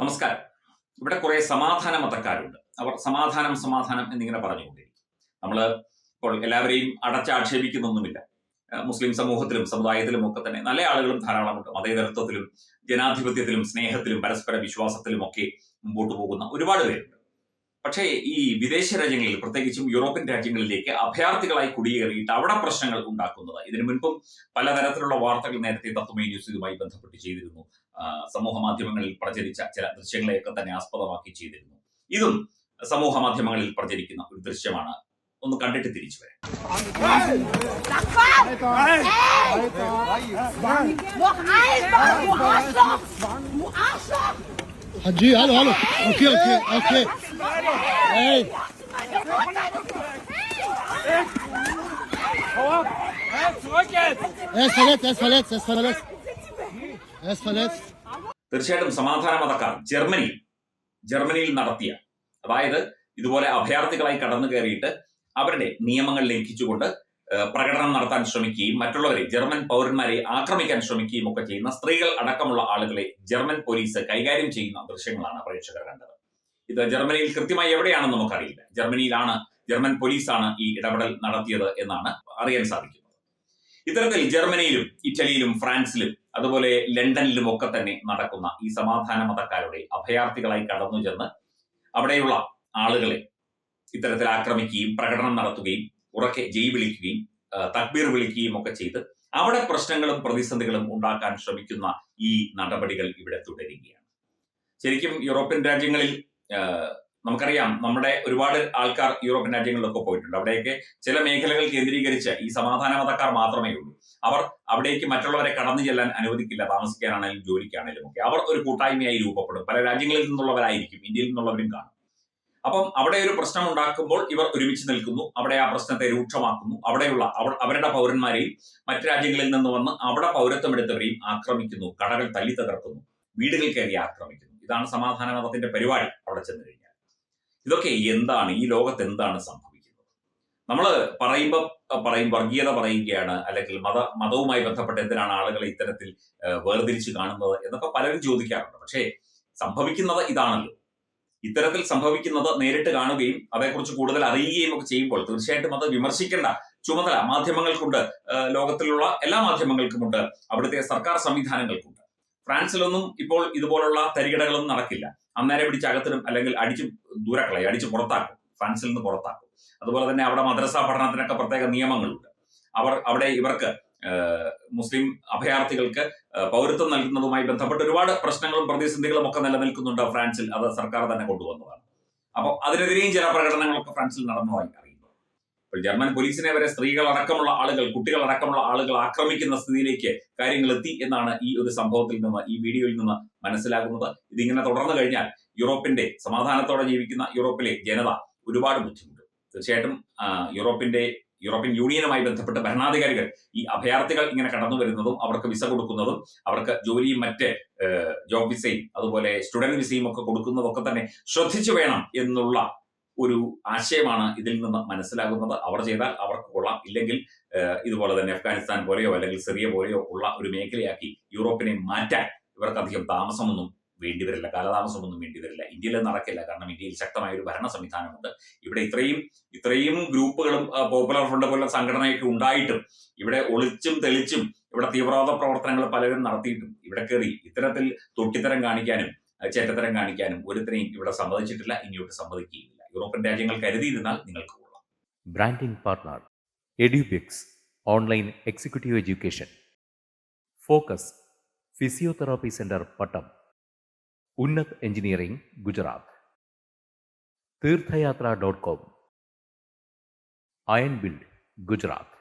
നമസ്കാരം. ഇവിടെ കുറെ സമാധാന മതക്കാരുണ്ട്. അവർ സമാധാനം സമാധാനം എന്നിങ്ങനെ പറഞ്ഞുകൊണ്ടിരിക്കും. നമ്മൾ ഇപ്പോൾ എല്ലാവരെയും അടച്ചാക്ഷേപിക്കുന്നൊന്നുമില്ല. മുസ്ലിം സമൂഹത്തിലും സമുദായത്തിലും ഒക്കെ തന്നെ നല്ല ആളുകളും ധാരാളമുണ്ട്. മതേതരത്വത്തിലും ജനാധിപത്യത്തിലും സ്നേഹത്തിലും പരസ്പര വിശ്വാസത്തിലും ഒക്കെ മുമ്പോട്ട് പോകുന്ന ഒരുപാട് പേരുണ്ട്. പക്ഷേ ഈ വിദേശ രാജ്യങ്ങളിൽ പ്രത്യേകിച്ചും യൂറോപ്യൻ രാജ്യങ്ങളിലേക്ക് അഭയാർത്ഥികളായി കുടിയേറിയിട്ട് അവിടെ പ്രശ്നങ്ങൾ ഉണ്ടാക്കുന്നത്. ഇതിനു മുൻപും പലതരത്തിലുള്ള വാർത്തകൾ നേരത്തെ തത്വമേ ന്യൂസ് ഇതുമായി ബന്ധപ്പെട്ട് ചെയ്തിരുന്നു. സമൂഹ മാധ്യമങ്ങളിൽ പ്രചരിച്ച ചില ദൃശ്യങ്ങളെയൊക്കെ തന്നെ ആസ്പദമാക്കി ചെയ്തിരുന്നു. ഇതും സമൂഹ മാധ്യമങ്ങളിൽ പ്രചരിക്കുന്ന ഒരു ദൃശ്യമാണ്. ഒന്ന് കണ്ടിട്ട് തിരിച്ചു വരാം. തീർച്ചയായിട്ടും സമാധാന മതക്കാർ. ജർമ്മനി. ജർമ്മനിയിൽ നടത്തിയ അതായത് ഇതുപോലെ അഭയാർത്ഥികളായി കടന്നു കയറിയിട്ട് അവരുടെ നിയമങ്ങൾ ലംഘിച്ചുകൊണ്ട് പ്രകടനം നടത്താൻ ശ്രമിക്കുകയും മറ്റുള്ളവരെ ജർമ്മൻ പൗരന്മാരെ ആക്രമിക്കാൻ ശ്രമിക്കുകയും ഒക്കെ ചെയ്യുന്ന സ്ത്രീകൾ അടക്കമുള്ള ആളുകളെ ജർമ്മൻ പോലീസ് കൈകാര്യം ചെയ്യുന്ന ദൃശ്യങ്ങളാണ് പ്രേക്ഷകർ കണ്ടത്. ഇത് ജർമ്മനിയിൽ കൃത്യമായി എവിടെയാണെന്ന് നമുക്കറിയില്ല. ജർമ്മനിയിലാണ് ജർമ്മൻ പോലീസാണ് ഈ ഇടപെടൽ നടത്തിയത് എന്നാണ് അറിയാൻ സാധിക്കുന്നത്. ഇത്തരത്തിൽ ജർമ്മനിയിലും ഇറ്റലിയിലും ഫ്രാൻസിലും അതുപോലെ ലണ്ടനിലും ഒക്കെ തന്നെ നടക്കുന്ന ഈ സമാധാന മതക്കാരുടെ അഭയാർത്ഥികളായി കടന്നു ചെന്ന് അവിടെയുള്ള ആളുകളെ ഇത്തരത്തിൽ ആക്രമിക്കുകയും പ്രകടനം നടത്തുകയും ഉറക്കെ ജയ് വിളിക്കുകയും തക്ബീർ വിളിക്കുകയും ഒക്കെ ചെയ്ത് അവിടെ പ്രശ്നങ്ങളും പ്രതിസന്ധികളും ഉണ്ടാക്കാൻ ശ്രമിക്കുന്ന ഈ നടപടികൾ ഇവിടെ തുടരുകയാണ്. ശരിക്കും യൂറോപ്യൻ രാജ്യങ്ങളിൽ നമുക്കറിയാം നമ്മുടെ ഒരുപാട് ആൾക്കാർ യൂറോപ്യൻ രാജ്യങ്ങളിലൊക്കെ പോയിട്ടുണ്ട്. അവിടെയൊക്കെ ചില മേഖലകൾ കേന്ദ്രീകരിച്ച് ഈ സമാധാന മതക്കാർ മാത്രമേ ഉള്ളൂ. അവർ അവിടേക്ക് മറ്റുള്ളവരെ കടന്നു ചെല്ലാൻ അനുവദിക്കില്ല താമസിക്കാനാണെങ്കിലും ജോലിക്കാണെങ്കിലും ഒക്കെ. അവർ ഒരു കൂട്ടായ്മയായി രൂപപ്പെടും. പല രാജ്യങ്ങളിൽ നിന്നുള്ളവരായിരിക്കും ഇന്ത്യയിൽ നിന്നുള്ളവരും കാണും. അപ്പം അവിടെ ഒരു പ്രശ്നം ഉണ്ടാക്കുമ്പോൾ ഇവർ ഒരുമിച്ച് നിൽക്കുന്നു. അവിടെ ആ പ്രശ്നത്തെ രൂക്ഷമാക്കുന്നു. അവിടെയുള്ള അവരുടെ പൗരന്മാരെയും മറ്റു രാജ്യങ്ങളിൽ നിന്ന് വന്ന് അവിടെ പൗരത്വം എടുത്തവരെയും ആക്രമിക്കുന്നു. കടകൾ തല്ലി തകർക്കുന്നു. വീടുകൾ കയറി ആക്രമിക്കുന്നു. ഇതാണ് സമാധാന മതത്തിന്റെ പരിപാടി അവിടെ ചെന്ന് കഴിഞ്ഞാൽ. ഇതൊക്കെ എന്താണ്? ഈ ലോകത്ത് എന്താണ് സംഭവിക്കുന്നത്? നമ്മൾ പറയുമ്പോൾ പറയും വർഗീയത പറയുകയാണ് അല്ലെങ്കിൽ മത മതവുമായി ബന്ധപ്പെട്ട് എന്തിനാണ് ആളുകളെ ഇത്തരത്തിൽ വേർതിരിച്ച് കാണുന്നത് എന്നൊക്കെ പലരും ചോദിക്കാറുണ്ട്. പക്ഷേ സംഭവിക്കുന്നത് ഇതാണല്ലോ. ഇത്തരത്തിൽ സംഭവിക്കുന്നത് നേരിട്ട് കാണുകയും അതേക്കുറിച്ച് കൂടുതൽ അറിയുകയും ഒക്കെ ചെയ്യുമ്പോൾ തീർച്ചയായിട്ടും അത് വിമർശിക്കേണ്ട ചുമതല മാധ്യമങ്ങൾക്കുണ്ട്. ലോകത്തിലുള്ള എല്ലാ മാധ്യമങ്ങൾക്കുമുണ്ട്. അവിടുത്തെ സർക്കാർ സംവിധാനങ്ങൾക്കുണ്ട്. ഫ്രാൻസിലൊന്നും ഇപ്പോൾ ഇതുപോലുള്ള തരികിടകളൊന്നും നടക്കില്ല. അന്നേരം പിടിച്ച് അകത്തിടും അല്ലെങ്കിൽ അടിച്ച് ദൂരക്കളയും അടിച്ച് പുറത്താക്കും. ഫ്രാൻസിൽ നിന്ന് പുറത്താക്കും. അതുപോലെ തന്നെ അവിടെ മദ്രസ പഠനത്തിനൊക്കെ പ്രത്യേക നിയമങ്ങളുണ്ട്. അവർ അവിടെ ഇവർക്ക് മുസ്ലിം അഭയാർത്ഥികൾക്ക് പൗരത്വം നൽകുന്നതുമായി ബന്ധപ്പെട്ട് ഒരുപാട് പ്രശ്നങ്ങളും പ്രതിസന്ധികളും ഒക്കെ നിലനിൽക്കുന്നുണ്ട് ഫ്രാൻസിൽ. അത് സർക്കാർ തന്നെ കൊണ്ടുവന്നതാണ്. അപ്പോൾ അതിനെതിരെയും ചില പ്രകടനങ്ങളൊക്കെ ഫ്രാൻസിൽ നടന്നതായി. ജർമ്മൻ പോലീസിനെ വരെ സ്ത്രീകൾ അടക്കമുള്ള ആളുകൾ കുട്ടികൾ അടക്കമുള്ള ആളുകൾ ആക്രമിക്കുന്ന സ്ഥിതിയിലേക്ക് കാര്യങ്ങൾ എത്തി എന്നാണ് ഈ ഒരു സംഭവത്തിൽ നിന്ന് ഈ വീഡിയോയിൽ നിന്ന് മനസ്സിലാകുന്നത്. ഇതിങ്ങനെ തുടർന്നു കഴിഞ്ഞാൽ യൂറോപ്പിന്റെ സമാധാനത്തോടെ ജീവിക്കുന്ന യൂറോപ്പിലെ ജനത ഒരുപാട് ബുദ്ധിമുട്ടും. തീർച്ചയായിട്ടും യൂറോപ്പിന്റെ യൂറോപ്യൻ യൂണിയനുമായി ബന്ധപ്പെട്ട് ഭരണാധികാരികൾ ഈ അഭയാർത്ഥികൾ ഇങ്ങനെ കടന്നു വരുന്നതും അവർക്ക് വിസ കൊടുക്കുന്നതും അവർക്ക് ജോലിയും മറ്റ് ജോബ് വിസയും അതുപോലെ സ്റ്റുഡന്റ് വിസയും ഒക്കെ കൊടുക്കുന്നതൊക്കെ തന്നെ ശ്രദ്ധിച്ചു വേണം എന്നുള്ള ഒരു ആശയമാണ് ഇതിൽ നിന്ന് മനസ്സിലാകുന്നത്. അവർ ചെയ്താൽ അവർക്ക് കൊള്ളാം. ഇല്ലെങ്കിൽ ഇതുപോലെ തന്നെ അഫ്ഗാനിസ്ഥാൻ പോലെയോ അല്ലെങ്കിൽ സിറിയ പോലെയോ ഉള്ള ഒരു മേഖലയാക്കി യൂറോപ്പിനെ മാറ്റാൻ ഇവർക്ക് അധികം താമസമൊന്നും വേണ്ടിവരില്ല കാലതാമസമൊന്നും വേണ്ടിവരില്ല ഇന്ത്യയിൽ നടക്കില്ല. കാരണം ഇന്ത്യയിൽ ശക്തമായ ഒരു ഭരണ സംവിധാനമുണ്ട്. ഇവിടെ ഇത്രയും ഇത്രയും ഗ്രൂപ്പുകളും പോപ്പുലർ ഫ്രണ്ട് പോലെ സംഘടനയൊക്കെ ഉണ്ടായിട്ടും ഇവിടെ ഒളിച്ചും തെളിച്ചും ഇവിടെ തീവ്രവാദ പ്രവർത്തനങ്ങൾ പലരും നടത്തിയിട്ടും ഇവിടെ കയറി ഇത്തരത്തിൽ തൊട്ടിത്തരം കാണിക്കാനും ചേറ്റത്തരം കാണിക്കാനും ഒരുത്തരെയും ഇവിടെ സമ്മതിച്ചിട്ടില്ല. ഇനിയോട്ട് സമ്മതിക്കുകയില്ല. യൂറോപ്യൻ രാജ്യങ്ങൾ കരുതിയിരുന്നാൽ നിങ്ങൾക്ക് കൊള്ളാം Branding partner EduPix Online Executive Education Focus Physiotherapy Center Pattam Unnat Engineering Gujarat തീർത്ഥയാത്ര dot com iron build Gujarat